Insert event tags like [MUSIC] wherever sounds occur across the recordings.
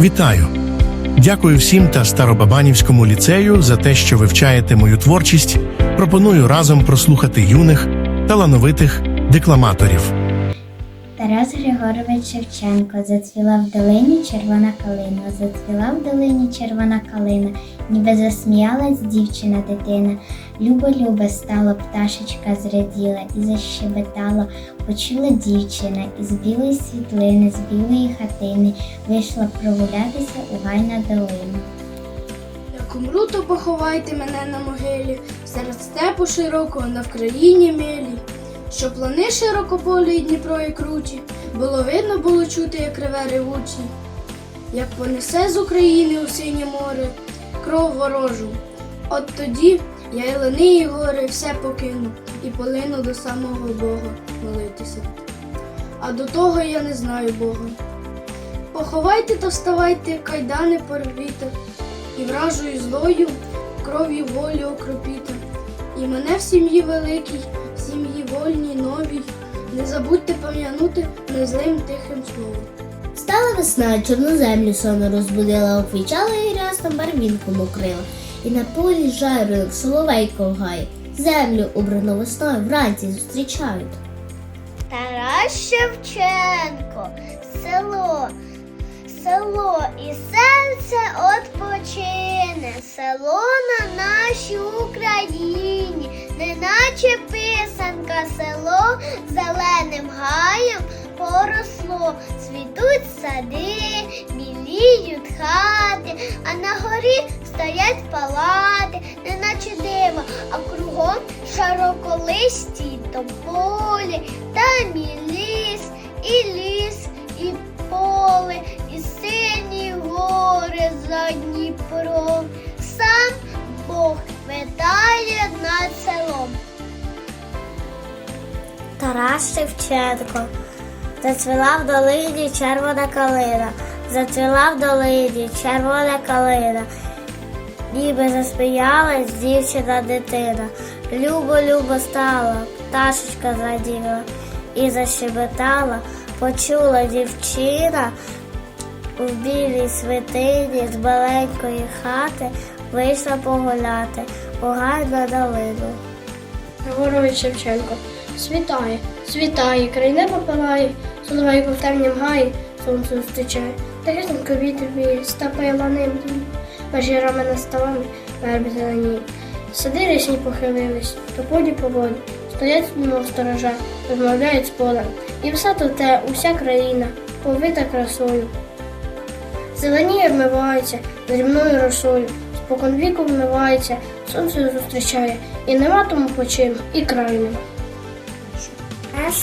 Вітаю! Дякую всім та Старобабанівському ліцею за те, що вивчаєте мою творчість. Пропоную разом прослухати юних талановитих декламаторів. Тарас Григорович Шевченко. Зацвіла в долині червона калина, зацвіла в долині червона калина, ніби засміялась дівчина дитина. Любо-любо стало, пташечка зраділа і защебетала, почула дівчина із білої світлини, з білої хатини, вийшла прогулятися у гай на долину. Як умру, то поховайте мене на могилі, серед степу широкого на Вкраїні милі, що плани широкополі і Дніпро і круті, було видно, було чути, як реве ревучі, як понесе з України у синє море кров ворожу. От тоді я і лани, і гори все покину і полину до самого Бога молитися. А до того я не знаю Бога. Поховайте та вставайте, кайдани порвіте, і вражою злою кров'ю волю окропіте. І мене в сім'ї великій, сім'ї вольній, новій, не забудьте пам'янути незлим тихим словом. Стала весна, чорну землю сонно розбудила, оквічала і рясно барвінком укрила. І на полі жару, як соловейко в землю убрану весною вранці зустрічають. Тарас Шевченко, село, село і серце odpoчине, село на нашій Україні, неначе писанка, село зеленим гаєм поросло, цвітуть сади, біліють хати, а на горі стоять палати, неначе диво, а кругом широколисті тополі, там і ліс, і ліс, і поле, і сині гори за витає над селом. Тарас Шевченко. Зацвіла в долині червона калина, зацвіла в долині червона калина, ніби засміялась дівчина дитина. Любо-любо стала, пташечка зраділа і защебетала, почула дівчина у білій свитині з маленької хати вийшла погуляти, погай на долину. Григорович Шевченко. Світає, світає, край неба палає, соловейко в темнім гаї, сонце зустрічає, та хитонько вітер стапає ланим між ярами над ставами, верби зелені. Сади рясні похилились, то полі по воді, стоять мов сторожа, розмовляють з поля. І все то те, уся країна, повита красою. Зелені вмиваються дрібною росою, спокон віку вмивається, сонце зустрічає, і нема тому почину, і краю нема. Аж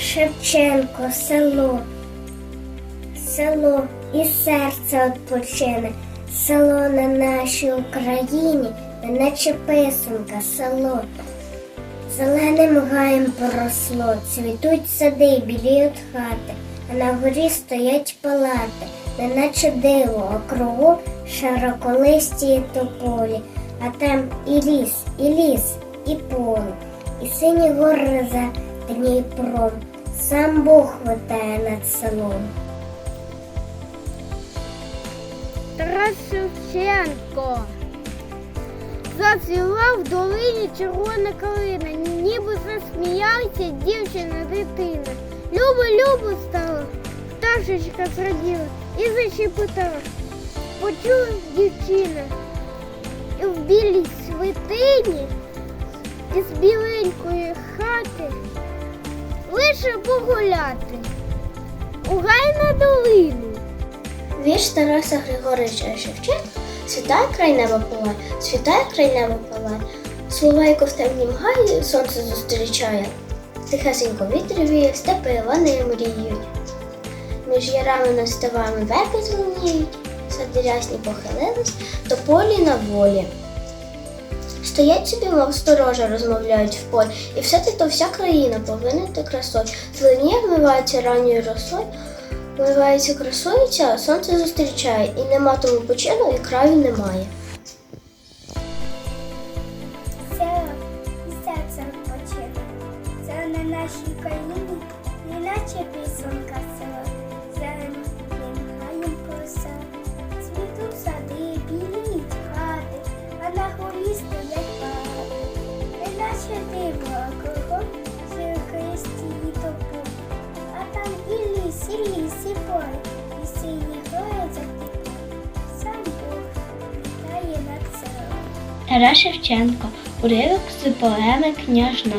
Шевченко, село, село і серце відпочине, село на нашій Україні, неначе писанка, село. Зеленим гаєм поросло, цвітуть сади, біліють хати, а на горі стоять палати, неначе диво, а кругом широколисті тополі, а там і ліс, і ліс, і поле, і сині гори за Дніпром. Сам Бог витає над селом. Тарас Шевченко. Зацвіла в долині червона калина, ніби засміялася дівчина дитина. Любо, любо стало, пташечка зраділа і зачепитала. Почула дівчина і в білій свитині із біленької хати лише погуляти у гай на долину. Вірш Тараса Григоровича Шевченка світає край неба палає, світає край неба палає, Словайко в темнім гаї сонце зустрічає, тихесенько вітер віє, степи вони мріють. Між ярами над ставами верби зеленіють, сади рясні похилились, то полі на волі. Стоять собі, мов сторожа, розмовляють в полі, і все те то вся країна повинна ти красою. Зеленіє вмивається ранньою росою, вмивається красою ця, сонце зустрічає, і нема тому почину, і краю немає. І серце відпочине. Це на нашій країні, неначе пісонька засипай, і сині гори. Сам Бог вітає над селом. Тарас Шевченко, уривок з поеми княжна.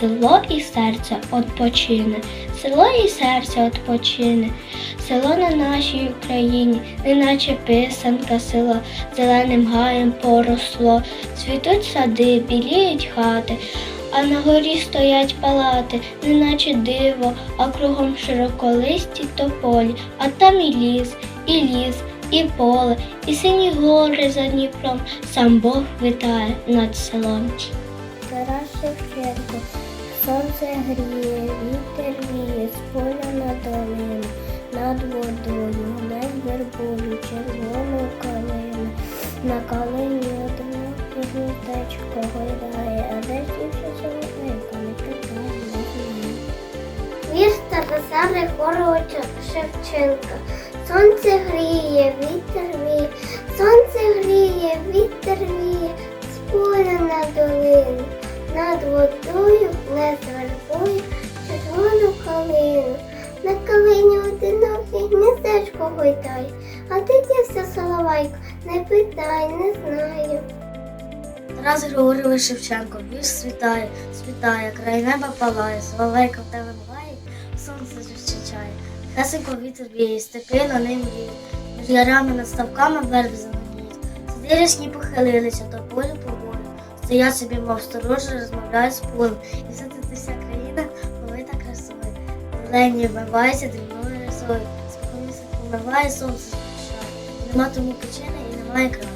Село і серце отпочине, село і серце отпочине, село на нашій Україні, неначе писанка село, зеленим гаєм поросло, цвітуть сади, біліють хати, а на горі стоять палати, неначе диво, а кругом широколисті тополі, а там і ліс, і ліс, і поле, і сині гори за Дніпром, сам Бог витає над селом. Тарас Шевченко, сонце гріє, вітер віє, з поля на долину, над водою, над вербою, червону калину. На калині гніздечко гойдає, а де ж дівча не питає, не. Вірш Тараса Григоровича Шевченка. Сонце гріє, вітер віє, сонце гріє, вітер віє, з поля на долину, над водою плес вербою, червону калину. На калині одинокий гнездечко гойдає, а де дівся соловейко, не питай, не знаю. Тарас Григорович Шевченко, вірш світає, світає, край неба палає, соловейка в тебе мгає, сонце зустрічає. Хесенько вітер віє, степи на ним віє, між ярами над ставками верби зеленіють. Сиди рясні похилилися, то полю по волю. Стоять собі, мов сторожі, розмовляють з полем. І все тут вся країна повита красою. Зелені вмивається дрібною рисою, спокійно помиває, сонце зустрічає. Нема тому причини і немає краю.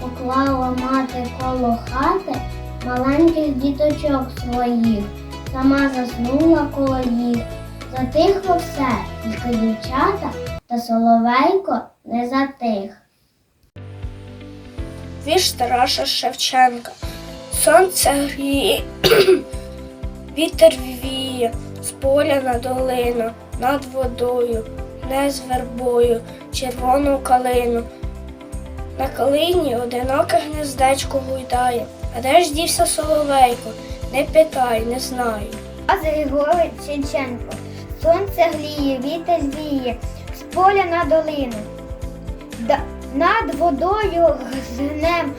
Поклала мати коло хати маленьких діточок своїх, сама заснула коло їх. Затихло все, тільки дівчата та соловейко не затих. Вірш Тараса Шевченка. Сонце гріє, [CLEARS THROAT] вітер віє, з поля на долину, над водою, не з вербою, червону калину. На калині одиноке гнездечко гуйдає, а де ж дівся соловейко? Не питай, не знаю. Тарас Григорович Шевченко. Сонце гліє, вітер віє, з поля на долину. Да- над водою гнем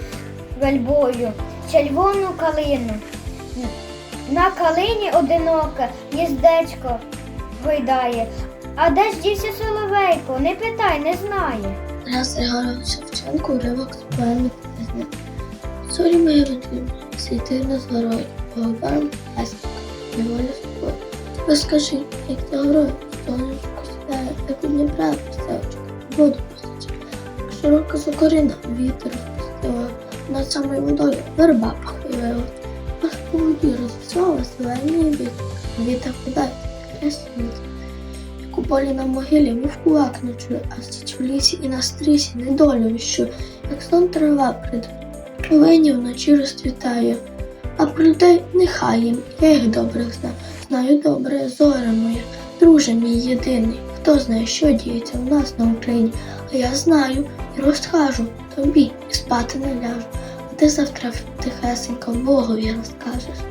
вельбою, червону калину. На калині одиноке гніздечко гойдає. А де ж дівся соловейко? Не питай, не знає. Тарас Григорович Шевченко уривок з поеми «Пісня». Зорі мої родини, світи над горою, голубам песенка, неволі з тобою. Розкажи, як ти горою, сонечко сідає, як у Дніпра пісечка, воду посиче. Широка закорина, вітер розпустила, над самою водою верба похилила. Аж по воді розвісала зелені вітер, вітер подає, красивий. У на могилі вовку лак ночує, а січ в лісі і на стрісі недолю віщує, як сон трава прид. Олені вночі розцвітає, а про людей нехай їм, я їх добре знаю. Знаю добре, зоре моя, друже мій єдиний. Хто знає, що діється в нас на Україні, а я знаю і розкажу тобі, і спати не ляжу. А ти завтра тихесенько Богові розкажеш.